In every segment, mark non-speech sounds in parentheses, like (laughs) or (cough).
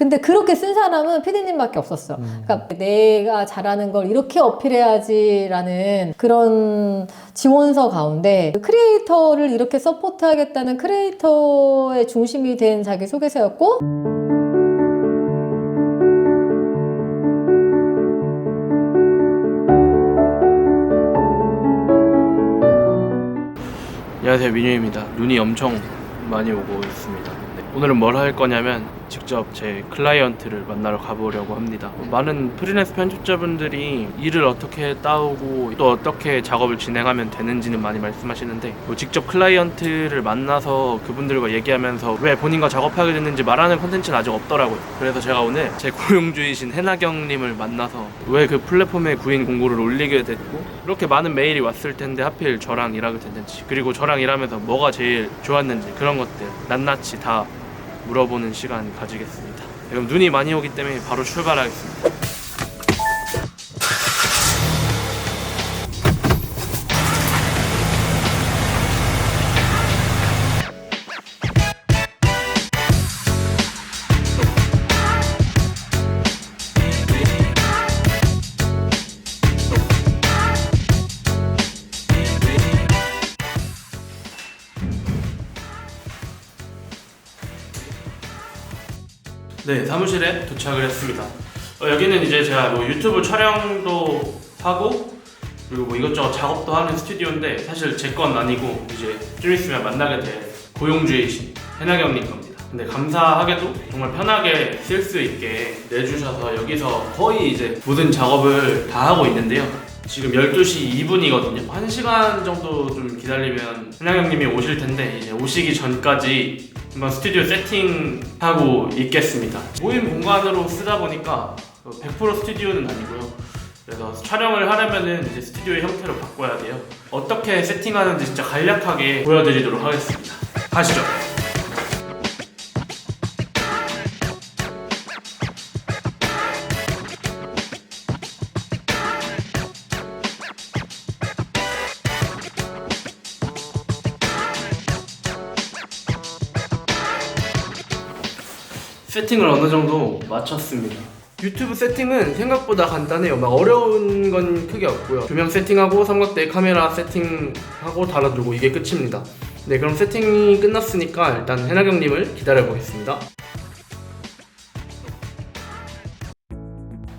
근데 그렇게 쓴 사람은 피디님밖에 없었어. 그러니까 내가 잘하는 걸 이렇게 어필해야지라는 그런 지원서 가운데 크리에이터를 이렇게 서포트하겠다는 크리에이터의 중심이 된 자기 소개서였고 안녕하세요. 민유입니다. 눈이 엄청 많이 오고 있습니다. 네, 오늘은 뭘 할 거냐면 직접 제 클라이언트를 만나러 가보려고 합니다. 많은 프리랜서 편집자분들이 일을 어떻게 따오고 또 어떻게 작업을 진행하면 되는지는 많이 말씀하시는데 뭐 직접 클라이언트를 만나서 그분들과 얘기하면서 왜 본인과 작업하게 됐는지 말하는 콘텐츠는 아직 없더라고요. 그래서 제가 오늘 제 고용주이신 해나경님을 만나서 왜 그 플랫폼에 구인 공고를 올리게 됐고 이렇게 많은 메일이 왔을 텐데 하필 저랑 일하게 됐는지 그리고 저랑 일하면서 뭐가 제일 좋았는지 그런 것들 낱낱이 다 물어보는 시간 가지겠습니다. 그럼 눈이 많이 오기 때문에 바로 출발하겠습니다. 네, 사무실에 도착을 했습니다. 어, 여기는 이제 제가 뭐 유튜브 촬영도 하고 그리고 뭐 이것저것 작업도 하는 스튜디오인데 사실 제 건 아니고 이제 좀 있으면 만나게 될 고용주이신 해나경님 겁니다. 근데 감사하게도 정말 편하게 쓸 수 있게 내주셔서 여기서 거의 이제 모든 작업을 다 하고 있는데요. 지금 12시 2분이거든요. 1시간 정도 좀 기다리면 해나경님이 오실 텐데 이제 오시기 전까지 한번 스튜디오 세팅하고 있겠습니다. 모임 공간으로 쓰다 보니까 100% 스튜디오는 아니고요. 그래서 촬영을 하려면은 이제 스튜디오의 형태로 바꿔야 돼요. 어떻게 세팅하는지 진짜 간략하게 보여드리도록 하겠습니다. 가시죠. 세팅을 어느 정도 마쳤습니다. 유튜브 세팅은 생각보다 간단해요. 막 어려운 건 크게 없고요. 조명 세팅하고 삼각대 카메라 세팅하고 달아두고 이게 끝입니다. 네, 그럼 세팅이 끝났으니까 일단 해나경님을 기다려 보겠습니다.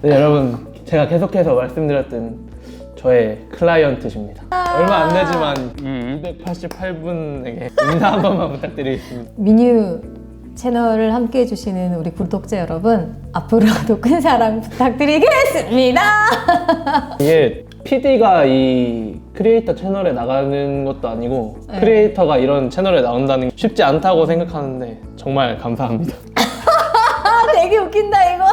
네, 여러분 제가 계속해서 말씀드렸던 저의 클라이언트십니다. 얼마 안 되지만 이 288분에게 인사 한 번만 부탁드리겠습니다. 미뉴 채널을 함께 해주시는 우리 구독자 여러분 앞으로도 큰 사랑 부탁드리겠습니다. 이게 PD가 이 크리에이터 채널에 나가는 것도 아니고 네. 크리에이터가 이런 채널에 나온다는 게 쉽지 않다고 생각하는데 정말 감사합니다. 아 (laughs) 되게 웃긴다 이거.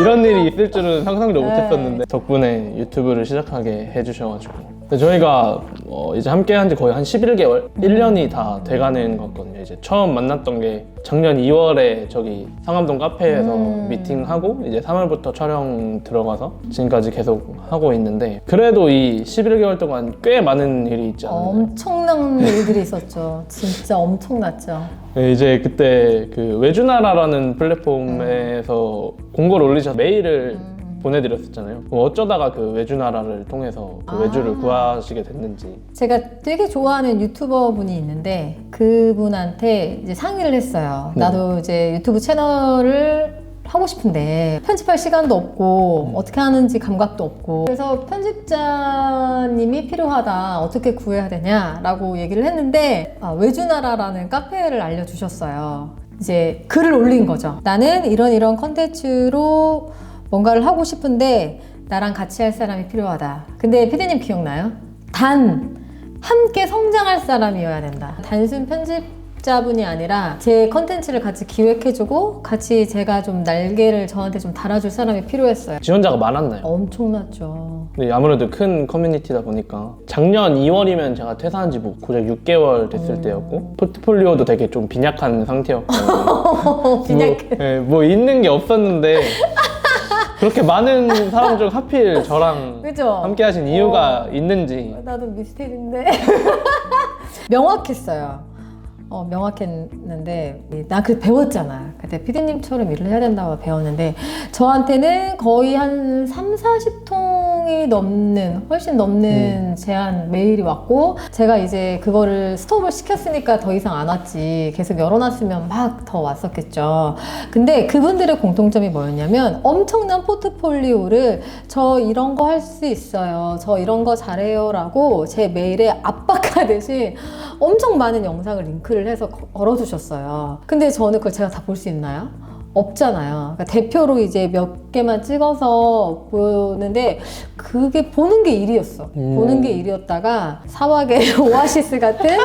이런 일이 있을 줄은 상상도 네. 못했었는데 덕분에 유튜브를 시작하게 해주셔가지고 근데 저희가 어, 이제 함께 한 지 거의 한 11개월? 1년이 다 돼가는 것 같거든요 이제 처음 만났던 게 작년 2월에 저기 상암동 카페에서 음. 미팅하고 이제 3월부터 촬영 들어가서 지금까지 계속 하고 있는데 그래도 이 11개월 동안 꽤 많은 일이 있지 않나요? 엄청난 (laughs) 일들이 있었죠. 진짜 엄청났죠. 네, 이제 그때 그 외주나라라는 플랫폼에서 공고를 올리셔서 메일을 음. 보내드렸었잖아요. 그럼 어쩌다가 그 외주나라를 통해서 그 아. 외주를 구하시게 됐는지. 제가 되게 좋아하는 유튜버 분이 있는데 그분한테 이제 상의를 했어요. 네. 나도 이제 유튜브 채널을 하고 싶은데 편집할 시간도 없고 어떻게 하는지 감각도 없고 그래서 편집자님이 필요하다 어떻게 구해야 되냐라고 얘기를 했는데 아, 외주나라라는 카페를 알려주셨어요 이제 글을 올린 거죠 나는 이런 이런 컨텐츠로 뭔가를 하고 싶은데 나랑 같이 할 사람이 필요하다 근데 피디님 기억나요? 단 함께 성장할 사람이어야 된다. 단순 편집자분이 아니라 제 컨텐츠를 같이 기획해주고 같이 제가 좀 날개를 저한테 좀 달아줄 사람이 필요했어요. 지원자가 많았나요? 엄청났죠. 네, 아무래도 큰 커뮤니티다 보니까 작년 2월이면 제가 퇴사한 지 뭐 고작 6개월 됐을 음. 때였고 포트폴리오도 되게 좀 빈약한 상태였고 (laughs) 빈약해. 뭐, 네, 뭐 있는 게 없었는데 그렇게 많은 사람 중 하필 저랑 (laughs) 그죠? 함께 하신 이유가 있는지 나도 미스테리인데. (laughs) 명확했어요. 어, 명확했는데 나 그 배웠잖아. 그때 피디님처럼 일을 해야 된다고 배웠는데 저한테는 거의 한 3, 40통 이 넘는 훨씬 넘는 제한 메일이 왔고 제가 이제 그거를 스톱을 시켰으니까 더 이상 안 왔지. 계속 열어놨으면 막 더 왔었겠죠. 근데 그분들의 공통점이 뭐였냐면 엄청난 포트폴리오를 저 이런 거 할 수 있어요. 저 이런 거 잘해요라고 제 메일에 압박하듯이 엄청 많은 영상을 링크를 해서 걸어주셨어요. 근데 저는 그걸 제가 다 볼 수 있나요? 없잖아요. 그러니까 대표로 이제 몇 개만 찍어서 보는데 그게 보는 게 일이었어. 음. 보는 게 일이었다가 사막의 (laughs) 오아시스 같은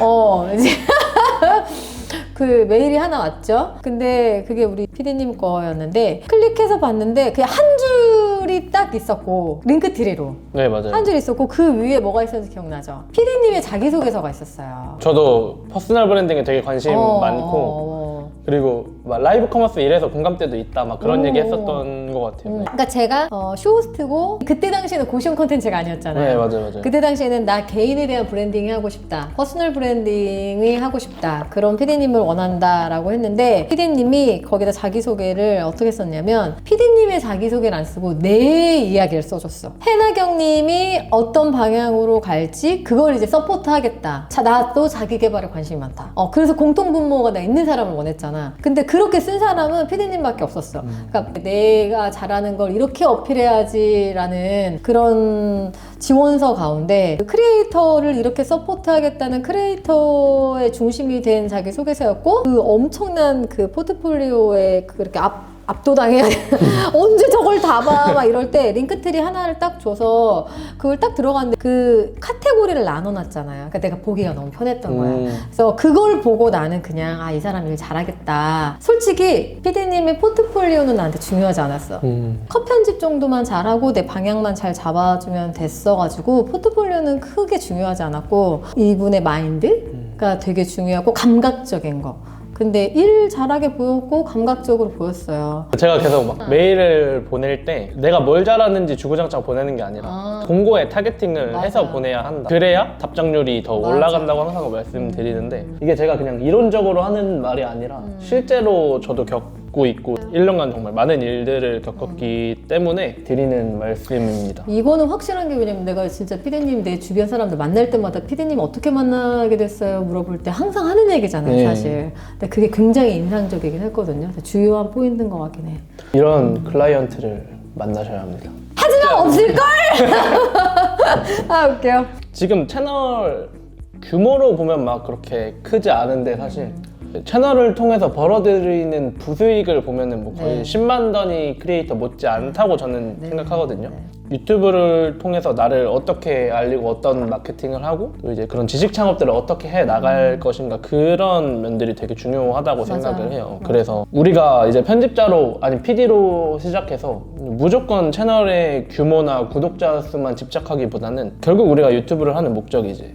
어 이제 (laughs) 그 메일이 하나 왔죠. 근데 그게 우리 피디님 거였는데 클릭해서 봤는데 그냥 한 줄이 딱 있었고 링크 트리로 네 맞아요. 한 줄 있었고 그 위에 뭐가 있었는지 기억나죠? 피디님의 자기소개서가 있었어요. 저도 퍼스널 브랜딩에 되게 관심 어, 많고 어, 그리고 막 라이브 커머스 일해서 공감대도 있다 막 그런 오. 얘기 했었던 것 같아요. 음, 네. 그러니까 제가 어, 쇼호스트고 그때 당시에는 고시원 컨텐츠가 아니었잖아요. 네 맞아요 맞아요. 그때 당시에는 나 개인에 대한 브랜딩이 하고 싶다. 퍼스널 브랜딩이 하고 싶다. 그런 피디님을 원한다라고 했는데 피디님이 거기다 자기 소개를 어떻게 썼냐면 피디님의 자기 소개를 안 쓰고 내 이야기를 써줬어. 해나경님이 어떤 방향으로 갈지 그걸 이제 서포트 하겠다. 자, 나도 자기 개발에 관심이 많다. 어, 그래서 공통 분모가 나 있는 사람을 원했잖아. 근데 그렇게 쓴 사람은 피디님밖에 없었어. 그러니까 내가 잘하는 걸 이렇게 어필해야지라는 그런 지원서 가운데 크리에이터를 이렇게 서포트하겠다는 크리에이터의 중심이 된 자기 소개서였고 그 엄청난 그 포트폴리오에 그렇게 앞 압도당해야 돼. (laughs) 언제 저걸 다 봐? 막 이럴 때 링크트리 하나를 딱 줘서 그걸 딱 들어갔는데 그 카테고리를 나눠놨잖아요. 그러니까 내가 보기가 너무 편했던 거야. 음. 그래서 그걸 보고 나는 그냥 아 이 사람 일 잘하겠다. 솔직히 피디님의 포트폴리오는 나한테 중요하지 않았어. 음. 컷 편집 정도만 잘하고 내 방향만 잘 잡아주면 됐어가지고 포트폴리오는 크게 중요하지 않았고 이분의 마인드가 되게 중요하고 감각적인 거. 근데 일 잘하게 보였고 감각적으로 보였어요. 제가 계속 막 메일을 보낼 때 내가 뭘 잘하는지 주구장창 보내는 게 아니라 아. 공고에 타겟팅을 맞아. 해서 보내야 한다. 그래야 답장률이 더 맞아. 올라간다고 항상 말씀드리는데 이게 제가 그냥 이론적으로 하는 말이 아니라 음. 실제로 저도 겪 고 있고 1년간 정말 많은 일들을 겪었기 때문에 드리는 말씀입니다. 이거는 확실한 게 왜냐면 내가 진짜 피디님 내 주변 사람들 만날 때마다 피디님 어떻게 만나게 됐어요 물어볼 때 항상 하는 얘기잖아요 네. 사실. 근데 그게 굉장히 인상적이긴 했거든요. 주요한 포인트인 것 같긴 해. 이런 클라이언트를 만나셔야 합니다. 하지만 없을 걸? (laughs) 아 웃겨. 지금 채널 규모로 보면 막 그렇게 크지 않은데 사실 채널을 통해서 벌어들이는 부수익을 보면은 뭐 거의 네. 10만 단위 크리에이터 못지 않다고 저는 네. 생각하거든요. 유튜브를 통해서 나를 어떻게 알리고 어떤 마케팅을 하고 또 이제 그런 지식 창업들을 어떻게 해 나갈 것인가 그런 면들이 되게 중요하다고 음. 맞아요. 생각을 해요. 그래서 우리가 이제 편집자로 아니 PD로 시작해서 무조건 채널의 규모나 구독자 수만 집착하기보다는 결국 우리가 유튜브를 하는 목적이 이제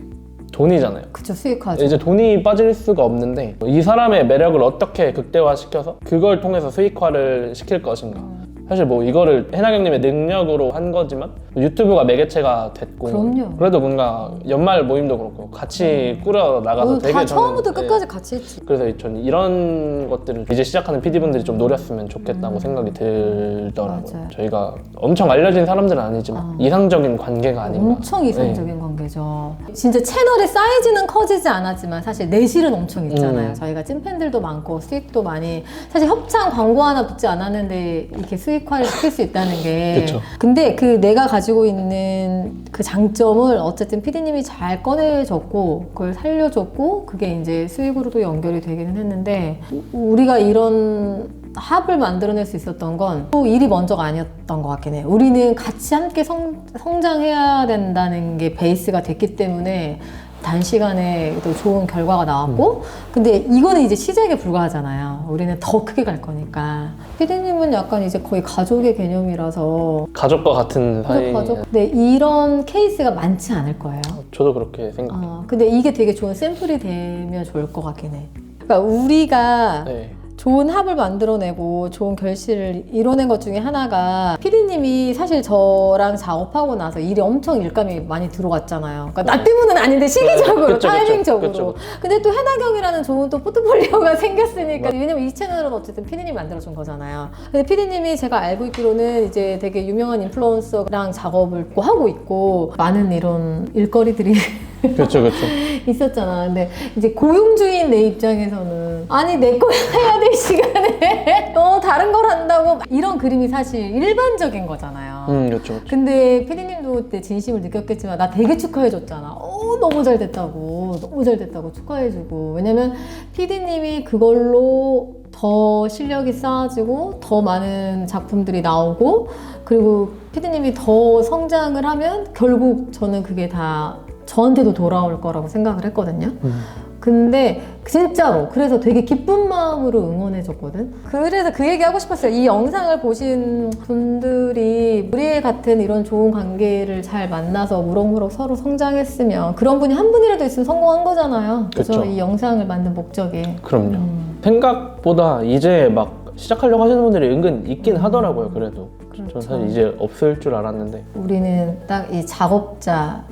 돈이잖아요. 그쵸 수익화죠. 이제 돈이 빠질 수가 없는데 이 사람의 매력을 어떻게 극대화시켜서 그걸 통해서 수익화를 시킬 것인가. 사실 뭐 이거를 해나경님의 능력으로 한 거지만 유튜브가 매개체가 됐고 그럼요. 그래도 뭔가 연말 모임도 그렇고 같이 꾸려 나가서 어, 되게 다 저는- 처음부터 네. 끝까지 같이 했지. 그래서 저는 이런 것들을 이제 시작하는 PD분들이 좀 노렸으면 좋겠다고 생각이 들더라고요. 음. 맞아요. 저희가 엄청 알려진 사람들은 아니지만 어. 이상적인 관계가 아닌가. 엄청 이상적인 관계죠. 진짜 채널의 사이즈는 커지지 않았지만 사실 내실은 엄청 있잖아요. 음. 저희가 찐팬들도 많고 수익도 많이 사실 협찬 광고 하나 붙지 않았는데 이렇게 수익화를 시킬 수 있다는 게 그쵸. 근데 그 내가 가지고 있는 그 장점을 어쨌든 피디님이 잘 꺼내줬고 그걸 살려줬고 그게 이제 수익으로도 연결이 되기는 했는데 우리가 이런 합을 만들어낼 수 있었던 건 또 일이 먼저가 아니었던 것 같긴 해. 우리는 같이 함께 성, 성장해야 된다는 게 베이스가 됐기 때문에 단시간에 또 좋은 결과가 나왔고 근데 이거는 이제 시작에 불과하잖아요. 우리는 더 크게 갈 거니까. 피디님은 약간 이제 거의 가족의 개념이라서 가족과 같은 사이. 가족. 근데 이런 케이스가 많지 않을 거예요. 저도 그렇게 생각해요. 어, 근데 이게 되게 좋은 샘플이 되면 좋을 것 같긴 해. 그러니까 우리가 네. 좋은 합을 만들어내고 좋은 결실을 이뤄낸 것 중에 하나가 피디님이 사실 저랑 작업하고 나서 일이 엄청 일감이 많이 들어갔잖아요. 그러니까 나 때문은 아닌데 시기적으로, 네, 그쵸, 그쵸, 타이밍적으로. 그쵸, 근데 또 해나경이라는 좋은 또 포트폴리오가 (laughs) 생겼으니까 왜냐면 이 채널은 어쨌든 피디님이 만들어준 거잖아요. 근데 피디님이 제가 알고 있기로는 이제 되게 유명한 인플루언서랑 작업을 또 하고 있고 많은 이런 일거리들이 (laughs) 그렇죠, 그렇죠. (laughs) 있었잖아. 근데 이제 고용주인 내 입장에서는 아니 내 거 해야 될 시간에 (laughs) 어 다른 걸 한다고 이런 그림이 사실 일반적인 거잖아요. 음, 그렇죠, 그렇죠. 근데 피디님도 그때 진심을 느꼈겠지만 나 되게 축하해줬잖아. 어 너무 잘 됐다고 너무 잘 됐다고 축하해주고 왜냐면 피디님이 그걸로 더 실력이 쌓아지고 더 많은 작품들이 나오고 그리고 피디님이 더 성장을 하면 결국 저는 그게 다 저한테도 돌아올 거라고 생각을 했거든요. 음. 근데 진짜로 그래서 되게 기쁜 마음으로 응원해줬거든. 그래서 그 얘기 하고 싶었어요. 이 영상을 보신 분들이 우리 같은 이런 좋은 관계를 잘 만나서 무럭무럭 서로 성장했으면 그런 분이 한 분이라도 있으면 성공한 거잖아요. 그래서 그쵸. 이 영상을 만든 목적이. 그럼요. 음, 생각보다 이제 막 시작하려고 하시는 분들이 은근 있긴 하더라고요. 그래도 저는 그렇죠. 사실 이제 없을 줄 알았는데 우리는 딱 이 작업자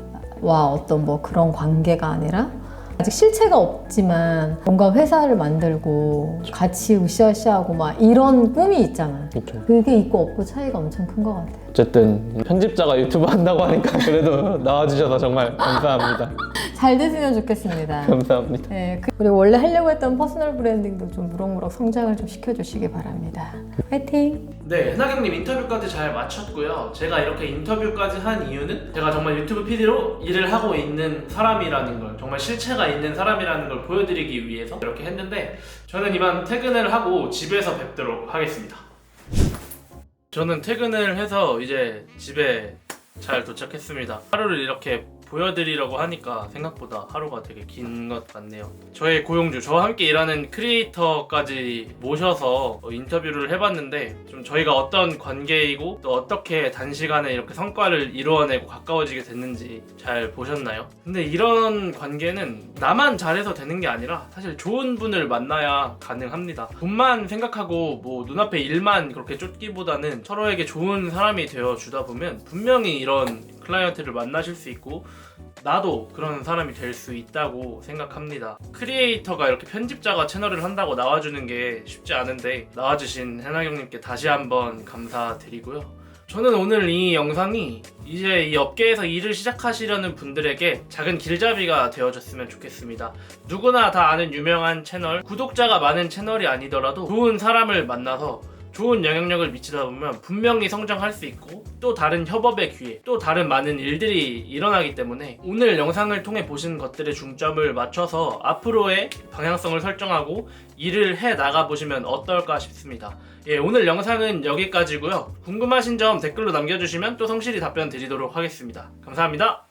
와 어떤 뭐 그런 관계가 아니라 아직 실체가 없지만 뭔가 회사를 만들고 같이 으쌰으쌰하고 막 이런 꿈이 있잖아. 그렇죠. 그게 있고 없고 차이가 엄청 큰 것 같아. 어쨌든 편집자가 유튜브 한다고 하니까 그래도 나와주셔서 정말 감사합니다. 잘 됐으면 좋겠습니다. 감사합니다. 네, 그- 그리고 원래 하려고 했던 퍼스널 브랜딩도 좀 무럭무럭 성장을 좀 시켜주시기 바랍니다. 화이팅! 네, 해나경님 인터뷰까지 잘 마쳤고요. 제가 이렇게 인터뷰까지 한 이유는 제가 정말 유튜브 PD로 일을 하고 있는 사람이라는 걸, 정말 실체가 있는 사람이라는 걸 보여드리기 위해서 이렇게 했는데 저는 이만 퇴근을 하고 집에서 뵙도록 하겠습니다. 저는 퇴근을 해서 이제 집에 잘 도착했습니다. 하루를 이렇게 보여드리려고 하니까 생각보다 하루가 되게 긴 것 같네요. 저의 고용주, 저와 함께 일하는 크리에이터까지 모셔서 어, 인터뷰를 해봤는데 좀 저희가 어떤 관계이고 또 어떻게 단시간에 이렇게 성과를 이루어내고 가까워지게 됐는지 잘 보셨나요? 근데 이런 관계는 나만 잘해서 되는 게 아니라 사실 좋은 분을 만나야 가능합니다. 돈만 생각하고 뭐 눈앞에 일만 그렇게 쫓기보다는 서로에게 좋은 사람이 되어 주다 보면 분명히 이런 클라이언트를 만나실 수 있고 나도 그런 사람이 될 수 있다고 생각합니다. 크리에이터가 이렇게 편집자가 채널을 한다고 나와주는 게 쉽지 않은데 나와주신 해나경님께 다시 한번 감사드리고요. 저는 오늘 이 영상이 이제 이 업계에서 일을 시작하시려는 분들에게 작은 길잡이가 되어줬으면 좋겠습니다. 누구나 다 아는 유명한 채널, 구독자가 많은 채널이 아니더라도 좋은 사람을 만나서 좋은 영향력을 미치다 보면 분명히 성장할 수 있고 또 다른 협업의 기회, 또 다른 많은 일들이 일어나기 때문에 오늘 영상을 통해 보신 것들의 중점을 맞춰서 앞으로의 방향성을 설정하고 일을 해 나가 보시면 어떨까 싶습니다. 예, 오늘 영상은 여기까지고요. 궁금하신 점 댓글로 남겨주시면 또 성실히 답변 드리도록 하겠습니다. 감사합니다.